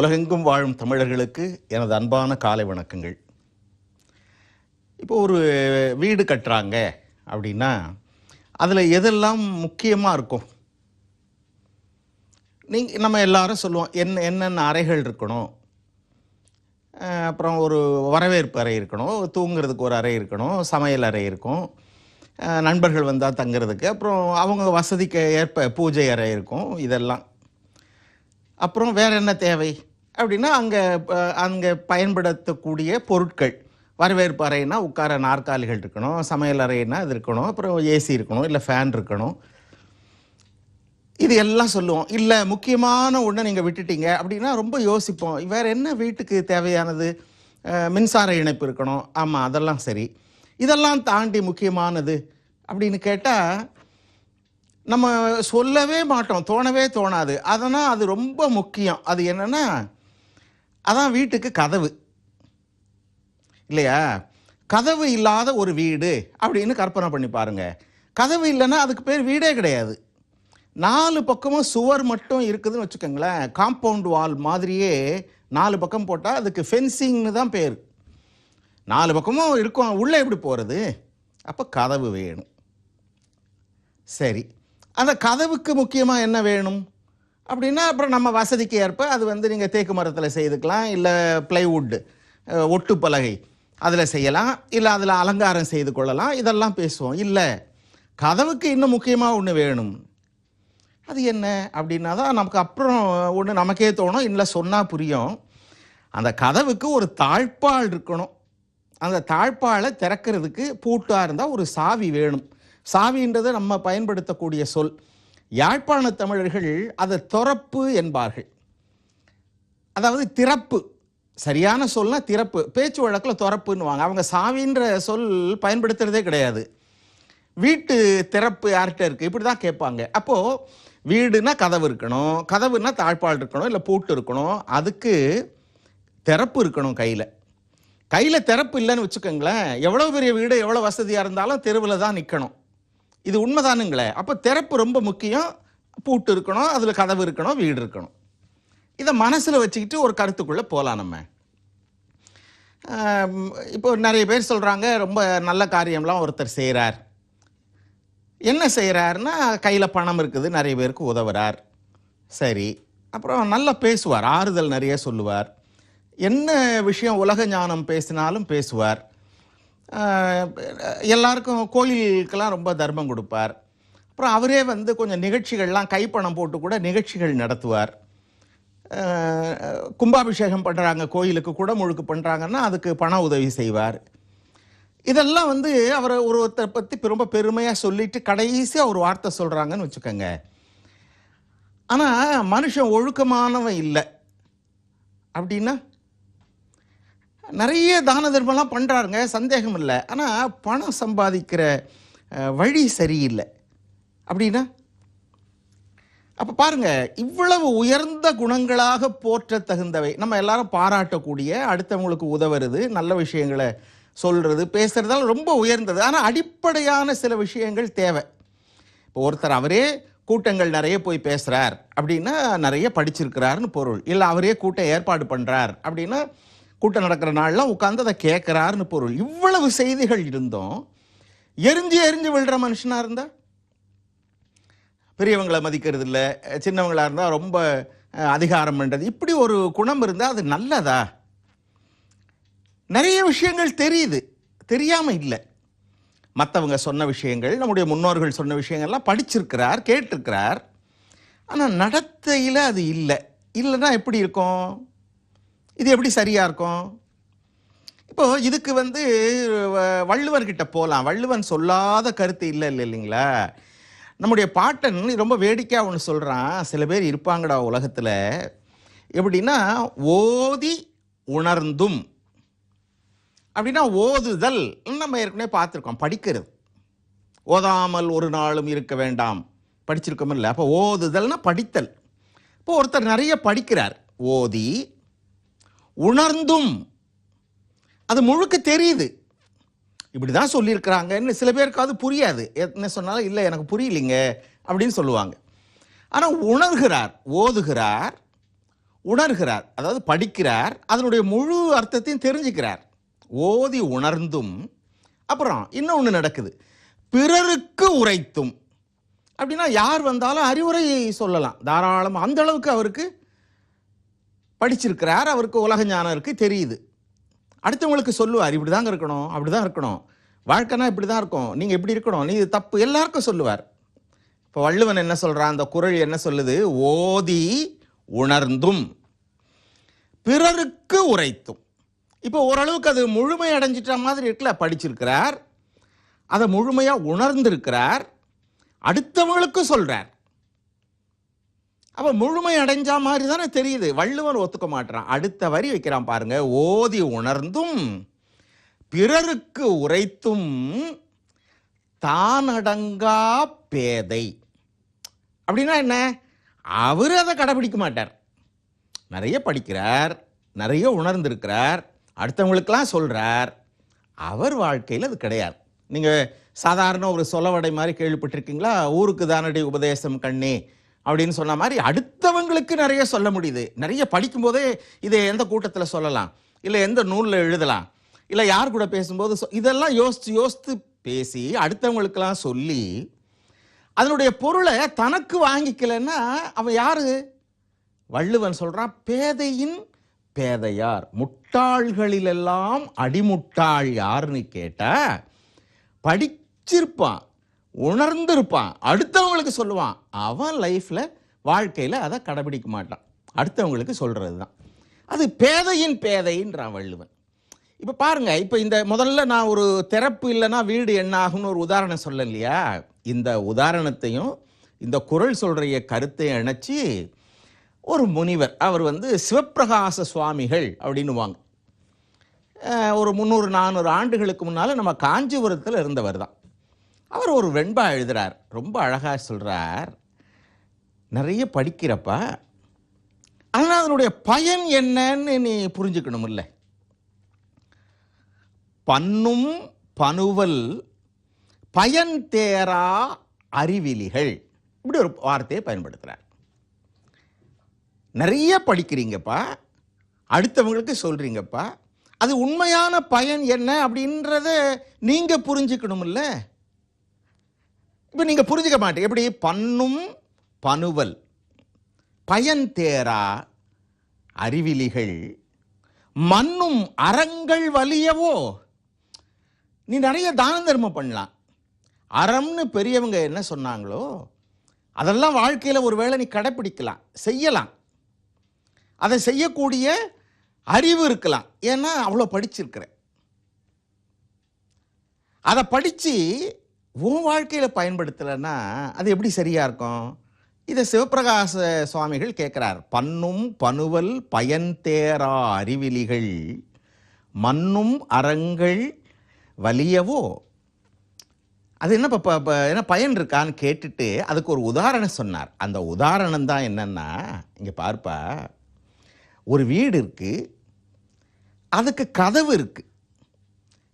உலகெங்கும் வாழும் தமிழர்களுக்கு எனது அன்பான காலை வணக்கங்கள். இப்போ ஒரு வீடு கட்டுறாங்க அப்படின்னா அதில் எதெல்லாம் முக்கியமாக இருக்கும்? நீங்கள் நம்ம எல்லாரும் சொல்லுவோம் என்ன என்னென்ன அறைகள் இருக்கணும்? அப்புறம் ஒரு வரவேற்பு அறை இருக்கணும் தூங்குறதுக்கு ஒரு அறை இருக்கணும் சமையல் அறை இருக்கும். நண்பர்கள் வந்தால் தங்குறதுக்கு அப்புறம் அவங்க வசதிக்கு ஏற்ப பூஜை அறை இருக்கும் இதெல்லாம். அப்புறம் வேறு என்ன தேவை? அப்படின்னா அங்கே அங்கே பயன்படுத்தக்கூடிய பொருட்கள். வரவேற்பு அறைனா உட்கார நாற்காலிகள் இருக்கணும் சமையல் அறைனா அது இருக்கணும் அப்புறம் ஏசி இருக்கணும் இல்லை ஃபேன் இருக்கணும். இது எல்லாம் சொல்லுவோம். இல்லை முக்கியமான ஒன்று நீங்கள் விட்டுட்டீங்க அப்படின்னா ரொம்ப யோசிப்போம். வேறு என்ன வீட்டுக்கு தேவையானது? மின்சார இணைப்பு இருக்கணும். ஆமாம் அதெல்லாம் சரி. இதெல்லாம் தாண்டி முக்கியமானது அப்படின்னு கேட்டால் நம்ம சொல்லவே மாட்டோம். தோணவே தோணாது. அதனால் அது ரொம்ப முக்கியம். அது என்னென்னா அதான் வீட்டுக்கு கதவு. இல்லையா? கதவு இல்லாத ஒரு வீடு அப்படின்னு கற்பனை பண்ணி பாருங்க. கதவு இல்லைன்னா அதுக்கு பேர் வீடே கிடையாது. நாலு பக்கமும் சுவர் மட்டும் இருக்குதுன்னு வச்சுக்கோங்களேன். காம்பவுண்ட் வால் மாதிரியே நாலு பக்கம் போட்டால் அதுக்கு ஃபென்சிங்னு தான் பேர். நாலு பக்கமும் இருக்கும். உள்ளே எப்படி போகிறது அப்போ கதவு வேணும். சரி. அந்த கதவுக்கு முக்கியமாக என்ன வேணும்? அப்படின்னா அப்புறம் நம்ம வசதிக்கு ஏற்ப அது வந்து நீங்கள் தேக்கு மரத்தில் செய்துக்கலாம் இல்லை பிளைவுட்டு ஒட்டு பலகை அதில் செய்யலாம் இல்லை அதில் அலங்காரம் செய்து கொள்ளலாம் இதெல்லாம் பேசுவோம். இல்லை கதவுக்கு இன்னும் முக்கியமாக ஒன்று வேணும். அது என்ன அப்படின்னா தான் நமக்கு அப்புறம் ஒன்று நமக்கே தோணும். இல்லை சொன்னால் புரியும். அந்த கதவுக்கு ஒரு தாழ்பால் இருக்கணும். அந்த தாழ்பாலை திறக்கிறதுக்கு பூட்டாக இருந்தால் ஒரு சாவி வேணும். சாவின்றது நம்ம பயன்படுத்தக்கூடிய சொல். யாழ்ப்பாண தமிழர்கள் அதை துறப்பு என்பார்கள். அதாவது திறப்பு. சரியான சொல்னா திறப்பு. பேச்சு வழக்கில் துறப்புன்னுவாங்க. அவங்க சாவின்ற சொல் பயன்படுத்துறதே கிடையாது. வீட்டு திறப்பு யார்கிட்ட இருக்குது இப்படி தான் கேட்பாங்க. அப்போது வீடுனா கதவு இருக்கணும். கதவுனா தாழ்பால் இருக்கணும். இல்லை பூட்டு இருக்கணும். அதுக்கு திறப்பு இருக்கணும் கையில். கையில் திறப்பு இல்லைன்னு வச்சுக்கோங்களேன். எவ்வளோ பெரிய வீடு எவ்வளோ வசதியாக இருந்தாலும் தெருவில் தான் நிற்கணும் இது உண்மைதானுங்களே. அப்போ திறப்பு ரொம்ப முக்கியம். பூட்டு இருக்கணும் அதில் கதவு இருக்கணும் வீடு இருக்கணும். இதை மனசில் வச்சுக்கிட்டு ஒரு கருத்துக்குள்ளே போகலாம் நம்ம. இப்போ நிறைய பேர் சொல்கிறாங்க ரொம்ப நல்ல காரியம்லாம் ஒருத்தர் செய்கிறார் என்ன செய்கிறாருன்னா கையில் பணம் இருக்குது நிறைய பேருக்கு உதவுறார். சரி அப்புறம் நல்லா பேசுவார் ஆறுதல் நிறைய சொல்லுவார். என்ன விஷயம் உலக ஞானம் பேசினாலும் பேசுவார். எல்லாருக்கும் கோயிலுக்கெல்லாம் ரொம்ப தர்மம் கொடுப்பார். அப்புறம் அவரே வந்து கொஞ்சம் நிகழ்ச்சிகள்லாம் கைப்பணம் போட்டு கூட நிகழ்ச்சிகள் நடத்துவார். கும்பாபிஷேகம் பண்ணுறாங்க கோயிலுக்கு கூட முழுக்கு பண்ணுறாங்கன்னா அதுக்கு பண உதவி செய்வார். இதெல்லாம் வந்து அவரை ஒருத்தரை பற்றி ரொம்ப பெருமையாக சொல்லிட்டு கடைசியாக ஒரு வார்த்தை சொல்கிறாங்கன்னு வச்சுக்கோங்க. ஆனால் மனுஷன் ஒழுக்கமானவன் இல்லை. அப்படின்னா? நிறைய தான தர்மம்லாம் பண்ணுறாருங்க சந்தேகம் இல்லை. ஆனால் பணம் சம்பாதிக்கிற வழி சரியில்லை. அப்படின்னா? அப்போ பாருங்க இவ்வளவு உயர்ந்த குணங்களாக போற்ற தகுந்தவை நம்ம எல்லாரும் பாராட்டக்கூடிய அடுத்தவங்களுக்கு உதவுறது நல்ல விஷயங்களை சொல்கிறது பேசுகிறதால ரொம்ப உயர்ந்தது. ஆனால் அடிப்படையான சில விஷயங்கள் தேவை. இப்போ ஒருத்தர் அவரே கூட்டங்கள் நிறைய போய் பேசுகிறார் அப்படின்னா நிறைய படிச்சிருக்கிறாருன்னு பொருள். இல்லை அவரே கூட்டம் ஏற்பாடு பண்ணுறார் அப்படின்னா கூட்டம் நடக்கிற நாள்லாம் உட்காந்து அதை கேட்குறாருன்னு பொருள். இவ்வளவு செய்திகள் இருந்தும் எரிஞ்சு எரிஞ்சு விழுற மனுஷனாக இருந்தா? பெரியவங்களை மதிக்கிறது இல்லை சின்னவங்களாக இருந்தால் ரொம்ப அதிகாரம் பண்ணுறது இப்படி ஒரு குணம் இருந்தால் அது நல்லதா? நிறைய விஷயங்கள் தெரியுது. தெரியாமல் இல்லை. மற்றவங்க சொன்ன விஷயங்கள் நம்முடைய முன்னோர்கள் சொன்ன விஷயங்கள்லாம் படிச்சிருக்கிறார் கேட்டிருக்கிறார். ஆனால் நடத்தையில் அது இல்லை. இல்லைன்னா எப்படி இருக்கும்? இது எப்படி சரியாக இருக்கும்? இப்போ இதுக்கு வந்து வ- வள்ளுவர்கிட்ட போகலாம் வள்ளுவன் சொல்லாத கருத்து இல்லை இல்லை இல்லைங்களா? நம்முடைய பாட்டன் ரொம்ப வேடிக்கையாக ஒன்று சொல்கிறான் சில பேர் இருப்பாங்கடா உலகத்தில். எப்படின்னா ஓதி உணர்ந்தும். அப்படின்னா ஓதுதல். நம்ம ஏற்கனவே பார்த்துருக்கோம். படிக்கிறது. ஓதாமல் ஒரு நாளும் இருக்க வேண்டாம். படிச்சிருக்கோம் இல்லை. அப்போ ஓதுதல்னா படித்தல். இப்போ ஒருத்தர் நிறைய படிக்கிறார். ஓதி உணர்ந்தும். அது முழுக்க தெரியுது. இப்படி தான் சொல்லியிருக்கிறாங்கன்னு சில பேருக்கு அது புரியாது. என்ன சொன்னாலும் இல்லை எனக்கு புரியலைங்க அப்படின்னு சொல்லுவாங்க. ஆனால் உணர்கிறார் ஓதுகிறார் உணர்கிறார் அதாவது படிக்கிறார் அதனுடைய முழு அர்த்தத்தையும் தெரிஞ்சுக்கிறார். ஓதி உணர்ந்தும். அப்புறம் இன்னொன்று நடக்குது. பிறருக்கு உரைத்தும். அப்படின்னா யார் வந்தாலும் அறிவுரை சொல்லலாம். தாராளமாக அந்த அளவுக்கு அவருக்கு படிச்சிருக்கிறார் அவருக்கு உலக ஞானம் இருக்குது தெரியுது. அடுத்தவங்களுக்கு சொல்லுவார் இப்படி தாங்க இருக்கணும் அப்படி தான் இருக்கணும். வாழ்க்கைனா இப்படி தான் இருக்கும். நீங்கள் இப்படி இருக்கணும் நீ இது தப்பு. எல்லாருக்கும் சொல்லுவார். இப்போ வள்ளுவன் என்ன சொல்கிறான் அந்த குறள் என்ன சொல்லுது? ஓதி உணர்ந்தும் பிறருக்கு உரைத்தும். இப்போ ஓரளவுக்கு அது முழுமை அடைஞ்சிட்ட மாதிரி இருக்குல்ல படிச்சிருக்கிறார். அதை முழுமையாக உணர்ந்திருக்கிறார். அடுத்தவங்களுக்கும் சொல்கிறார் அப்போ முழுமை அடைஞ்சா மாதிரி தானே தெரியுது. வள்ளுவர் ஒத்துக்க மாட்டான் அடுத்த வரி வைக்கிறான் பாருங்க. ஓதி உணர்ந்தும் பிறருக்கு உரைத்தும் தானடங்கா பேதை. அப்படின்னா என்ன? அவர் அதை கடைபிடிக்க மாட்டார். நிறைய படிக்கிறார் நிறைய உணர்ந்திருக்கிறார் அடுத்தவங்களுக்கெல்லாம் சொல்கிறார் அவர் வாழ்க்கையில் அது கிடையாது. நீங்கள் சாதாரண ஒரு சொலவடை மாதிரி கேள்விப்பட்டிருக்கீங்களா? ஊருக்கு தானடி உபதேசம் கண்ணே. அப்படின்னு சொன்ன மாதிரி அடுத்தவங்களுக்கு நிறைய சொல்ல முடியுது. நிறைய படிக்கும்போதே இதை எந்த கூட்டத்தில் சொல்லலாம்? இல்லை எந்த நூலில் எழுதலாம்? இல்லை யார் கூட பேசும்போது சொ- இதெல்லாம் யோசித்து யோசித்து பேசி அடுத்தவங்களுக்கெல்லாம் சொல்லி அதனுடைய பொருளை தனக்கு வாங்கிக்கலைன்னா அவன் யார்? வள்ளுவன் சொல்கிறான் பேதையின் பேதையார். முட்டாள்களிலெல்லாம் அடிமுட்டாள் யாருன்னு கேட்டால் படிச்சிருப்பான். உணர்ந்திருப்பான். அடுத்தவங்களுக்கு சொல்லுவான். அவன் லைஃப்பில் வாழ்க்கையில் அதை கடைபிடிக்க மாட்டான். அடுத்தவங்களுக்கு சொல்கிறது தான் அது பேதையின் பேதைன்றான் வள்ளுவன். இப்போ பாருங்கள் இப்போ இந்த முதல்ல நான் ஒரு திறப்பு இல்லைன்னா வீடு என்ன ஆகும்னு ஒரு உதாரணம் சொல்ல இல்லையா? இந்த உதாரணத்தையும் இந்த குறள் சொல்கிற கருத்தையும் இணைச்சி ஒரு முனிவர் அவர் வந்து சிவப்பிரகாச சுவாமிகள் அப்படின்னுவாங்க. ஒரு முந்நூறு நானூறு ஆண்டுகளுக்கு முன்னால் நம்ம காஞ்சிபுரத்தில் இருந்தவர் தான். அவர் ஒரு வெண்பா எழுதுகிறார் ரொம்ப அழகாக சொல்கிறார் நிறைய படிக்கிறப்ப ஆனால் அதனுடைய பயன் என்னன்னு நீ புரிஞ்சுக்கணும் இல்லை பண்ணும் பனுவல் பயன் தேரா அறிவிலிகள். இப்படி ஒரு வார்த்தையை பயன்படுத்துகிறார் நிறைய படிக்கிறீங்கப்பா அடுத்தவங்களுக்கு சொல்கிறீங்கப்பா அது உண்மையான பயன் என்ன அப்படின்றத நீங்கள் புரிஞ்சுக்கணும்ல இப்போ நீங்கள் புரிஞ்சுக்க மாட்டேன் எப்படி? பண்ணும் பனுவல் பயன் தேரா அறிவிலிகள். மண்ணும் அறங்கள் வலியவோ? நீ நிறைய தான தர்மம் பண்ணலாம். அறம்னு பெரியவங்க என்ன சொன்னாங்களோ அதெல்லாம் வாழ்க்கையில் ஒரு வேளை நீ கடைப்பிடிக்கலாம். செய்யலாம். அதை செய்யக்கூடிய அறிவு இருக்கலாம். ஏன்னா அவ்வளோ படிச்சிருக்கிற அதை படித்து உன் வாழ்க்கையில் பயன்படுத்தலைன்னா அது எப்படி சரியாக இருக்கும்? இதை சிவபிரகாச சுவாமிகள் கேட்குறார். பண்ணும் பனுவல் பயன் தேரா அறிவிலிகள் மண்ணும் அறங்கள் வலியவோ? அது என்ன இப்போ இப்போ என்ன பயன் இருக்கான்னு கேட்டுட்டு அதுக்கு ஒரு உதாரணம் சொன்னார். அந்த உதாரணம் தான் என்னென்னா இங்கே பார்ப்பா ஒரு வீடு இருக்குது அதுக்கு கதவு இருக்குது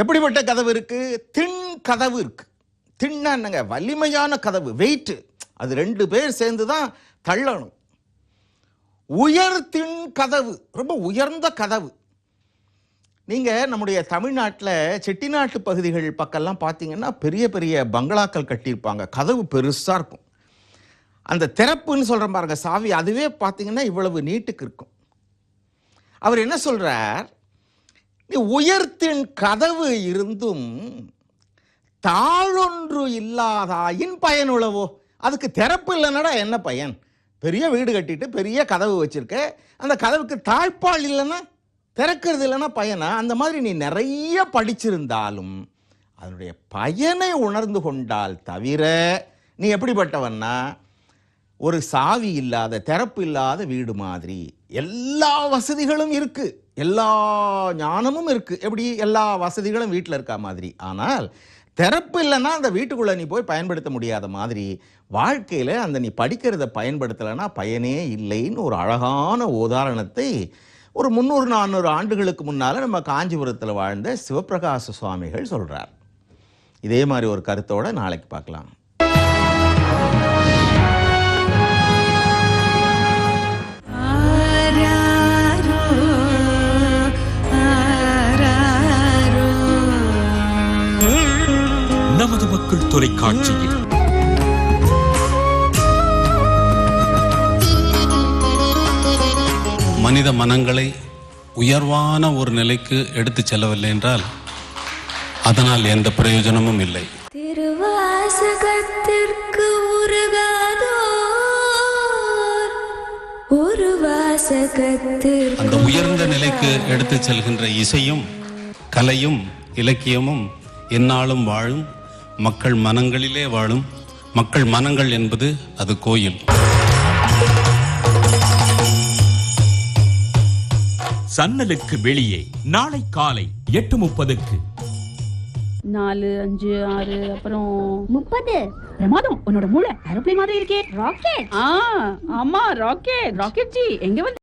எப்படிப்பட்ட கதவு இருக்குது திண் கதவு இருக்குது திண்ணா வலிமையான கதவு வெயிட்டு அது ரெண்டு பேர் சேர்ந்து தான் தள்ளணும். உயர் திண் கதவு ரொம்ப உயர்ந்த கதவு. நீங்கள் நம்முடைய தமிழ்நாட்டில் செட்டிநாட்டு பகுதிகள் பக்கம்லாம் பார்த்தீங்கன்னா பெரிய பெரிய பங்களாக்கள் கட்டியிருப்பாங்க. கதவு பெருசாக இருக்கும். அந்த திறப்புன்னு சொல்கிற பாருங்க சாவி அதுவே பார்த்தீங்கன்னா இவ்வளவு நீட்டுக்கு இருக்கும். அவர் என்ன சொல்கிறார் நீ உயர்த்தின் கதவு இருந்தும் தாழொன்று இல்லாதாயின் பயனுளவோ அதுக்கு திறப்பு இல்லைனடா என்ன பயன்? பெரிய வீடு கட்டிட்டு பெரிய கதவு வச்சுருக்க. அந்த கதவுக்கு தாழ்பால் இல்லைன்னா திறக்கிறது இல்லைன்னா பயனா? அந்த மாதிரி நீ நிறைய படிச்சிருந்தாலும் அதனுடைய பயனை உணர்ந்து கொண்டால் தவிர நீ எப்படிப்பட்டவன்னா ஒரு சாவி இல்லாத திறப்பு இல்லாத வீடு மாதிரி எல்லா வசதிகளும் இருக்குது எல்லா ஞானமும் இருக்குது எப்படி? எல்லா வசதிகளும் வீட்டில் இருக்கா மாதிரி. ஆனால் திறப்பு இல்லைன்னா அந்த வீட்டுக்குள்ளே நீ போய் பயன்படுத்த முடியாத மாதிரி வாழ்க்கையில் அந்த நீ படிக்கிறத பயன்படுத்தலைன்னா பயனே இல்லைன்னு ஒரு அழகான உதாரணத்தை ஒரு முந்நூறு நானூறு ஆண்டுகளுக்கு முன்னால் நம்ம காஞ்சிபுரத்தில் வாழ்ந்த சிவப்பிரகாச சுவாமிகள் சொல்கிறார் இதே மாதிரி ஒரு கருத்தோட நாளைக்கு பார்க்கலாம். தொலைக்காட்சியில் மனித மனங்களை உயர்வான ஒரு நிலைக்கு எடுத்துச் செல்லவில்லை என்றால் அதனால் எந்த பிரயோஜனமும் இல்லை. திருவாசகத்திற்கு அந்த உயர்ந்த நிலைக்கு எடுத்துச் செல்கின்ற இசையும் கலையும் இலக்கியமும் எந்நாளும் வாழும் மக்கள் மனங்களிலே வாழும். மக்கள் மனங்கள் என்பது அது கோயில். சன்னலுக்கு வெளியே நாளை காலை எட்டு முப்பதுக்கு. நாலு அஞ்சு ஆறு அப்புறம் முப்பது. பிரமாதம். உன்னோட மூளை ஏரோப்ளேன் மாதிரி இருக்கே. ராக்கெட் ஆ ஆமா ராக்கெட் ராக்கெட் ஜி எங்க வந்து